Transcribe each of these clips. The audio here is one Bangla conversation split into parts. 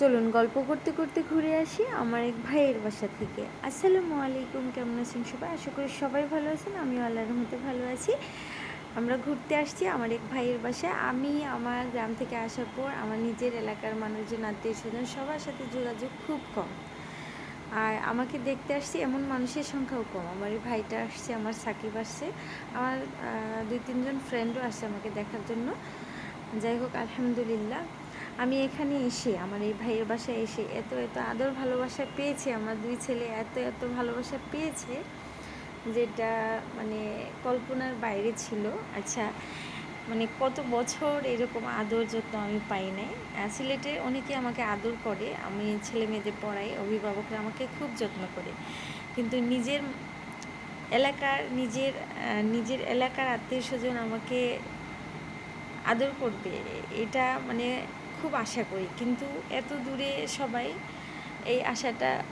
চলুন গল্প করতে করতে ঘুরে আসি আমার এক ভাইয়ের বাসা থেকে। আসসালামু আলাইকুম, কেমন আছেন সবাই? আশা করি সবাই ভালো আছেন, আমিও আল্লাহর রহমতে ভালো আছি। আমরা ঘুরতে আসছি আমার এক ভাইয়ের বাসায়। আমি আমার গ্রাম থেকে আসার পর আমার নিজের এলাকার মানুষজন আত্মীয় স্বজন সবার সাথে যোগাযোগ খুব কম। আর আমাকে দেখতে আসছে এমন মানুষের সংখ্যাও কম। আমার এই ভাইটা আসছে, আমার সাকিব আসছে, আমার দুই, তিনজন ফ্রেন্ডও আসছে আমাকে দেখার জন্য। যাই হোক, আলহামদুলিল্লাহ। আমি এখানে এসে, আমার এই ভাইয়ের বাসায় এসে এত এত আদর ভালোবাসা পেয়েছে, আমার দুই ছেলে এত এত ভালোবাসা পেয়েছে, যেটা মানে কল্পনার বাইরে ছিল। আচ্ছা মানে কত বছর এরকম আদর যত্ন আমি পাই নাই। সিলেটে অনেকে আমাকে আদর করে, আমি ছেলে মেয়েদের পড়াই, অভিভাবকরা আমাকে খুব যত্ন করে। কিন্তু নিজের এলাকার, নিজের নিজের এলাকার আত্মীয় স্বজন আমাকে আদর করবে, এটা মানে খুব আশা করি। কিন্তু এত দূরে সবাই এই আশাটা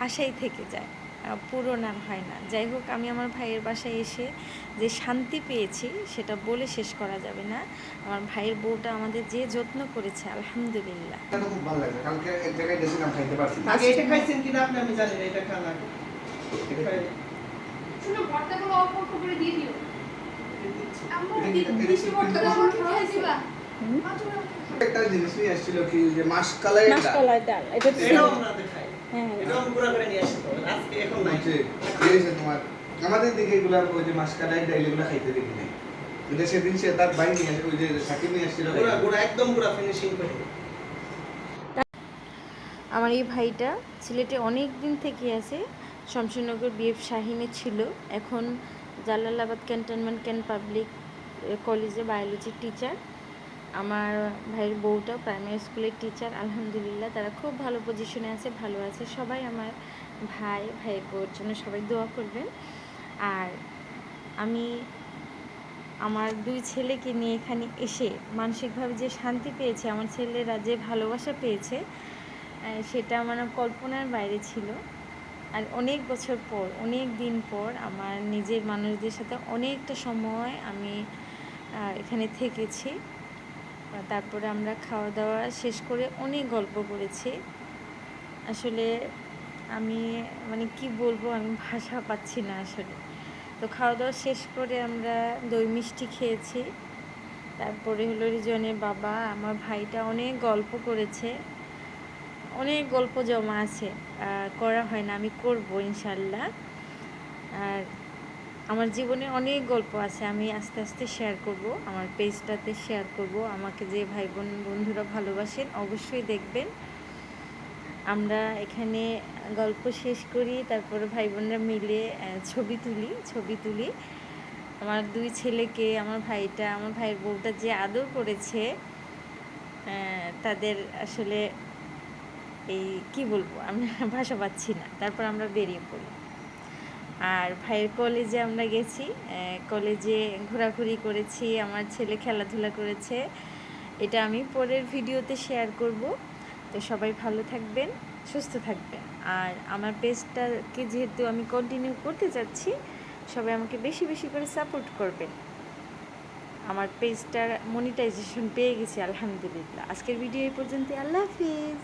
আশাই থেকে যায়। পূরণ আর হয় না। যাই হোক আমি আমার ভাইয়ের বাসায় এসে যে শান্তি পেয়েছি সেটা বলে শেষ করা যাবে না। আমার ভাইয়ের বউটা আমাদের যে যত্ন করেছে আলহামদুলিল্লাহ। খুব ভালো লাগছে কালকে এক জায়গায় গেছিলাম খাইতে পারছি না। আগে এটা খাইছেন কিনা আপনি? আমি জানি না এটা খান আগে। এটা খাই- শুনো ভর্তাগুলো অল্প অল্প করে দিয়ে দিও। এটা এটা এটা এটা একটা জিনিস নিয়ে আসছিল কি যে মাসকালাই ডাল। এটা এটাও আমরা দেখাই হ্যাঁ এটাও আমি করে নিয়ে আজকে এখন নাই। তোমার আমাদের দিকে এগুলা ওই যে মাসকালাই ডাইল এগুলো খাইতে দেখি নাই। কিন্তু সেদিন সে তার ভাই নিয়ে আসে ওই যে সাকিব নিয়ে আসছিল। গুঁড়া গুঁড়া একদম গুঁড়া ফিনিশিং করে। আমার এই ভাইটা সিলেটে অনেক দিন থেকে আছে শমশেরনগর বিএফ শাহিনে ছিল। এখন জালালাবাদ ক্যান্টনমেন্ট ক্যান পাবলিক কলেজে বায়োলজির টিচার আমার ভাইয়ের বউটা প্রাইমারি স্কুলের টিচার আলহামদুলিল্লাহ। তারা খুব ভালো পজিশনে আছে, ভালো আছে। সবাই আমার ভাই, ভাইয়ের বউর জন্য সবাই দোয়া করবেন। আর আমি আমার দুই ছেলেকে নিয়ে এখানে এসে মানসিকভাবে যে শান্তি পেয়েছে, আমার ছেলেরা যে ভালোবাসা পেয়েছে সেটা আমার কল্পনার বাইরে ছিল। আর অনেক বছর পর, অনেক দিন পর আমার নিজের মানুষদের সাথে অনেকটা সময় আমি এখানে থেকেছি। তারপরে আমরা খাওয়া দাওয়া শেষ করে অনেক গল্প করেছি। আসলে আমি মানে কি বলব, আমি ভাষা পাচ্ছি না আসলে। তো খাওয়া দাওয়া শেষ করে আমরা দই মিষ্টি খেয়েছি। তারপরে হলো রিজনের বাবা, আমার ভাইটা অনেক গল্প করেছে। অনেক গল্প জমা আছে। করা হয় না, আমি করব ইনশাল্লাহ। আর আমার জীবনে অনেক গল্প আছে, আমি আস্তে আস্তে শেয়ার করব, আমার পেজটাতে শেয়ার করব, আমাকে যে ভাই বোন, বন্ধুরা ভালোবাসেন অবশ্যই দেখবেন। আমরা এখানে গল্প শেষ করি, তারপরে ভাই বোনরা মিলে ছবি তুলি ছবি তুলি। আমার দুই ছেলেকে, আমার ভাইটা, আমার ভাইয়ের বউটা যে আদর করেছে তাদের আসলে এই, কি বলব আমি ভাষা পাচ্ছি না, তারপর আমরা বেরিয়ে পড়ি। আর ভাইয়ের কলেজে আমরা গেছি কলেজে ঘোরাঘুরি করেছি, আমার ছেলে খেলাধুলা করেছে, এটা আমি পরের ভিডিওতে শেয়ার করব। তো সবাই ভালো থাকবেন, সুস্থ থাকবেন। আর আমার পেজটাকে যেহেতু আমি কন্টিনিউ করতে যাচ্ছি, সবাই আমাকে বেশি বেশি করে সাপোর্ট করবেন। আমার পেজটার মনিটাইজেশন পেয়ে গেছি, আলহামদুলিল্লাহ। আজকের ভিডিও এই পর্যন্ত আল্লাহ হাফিজ।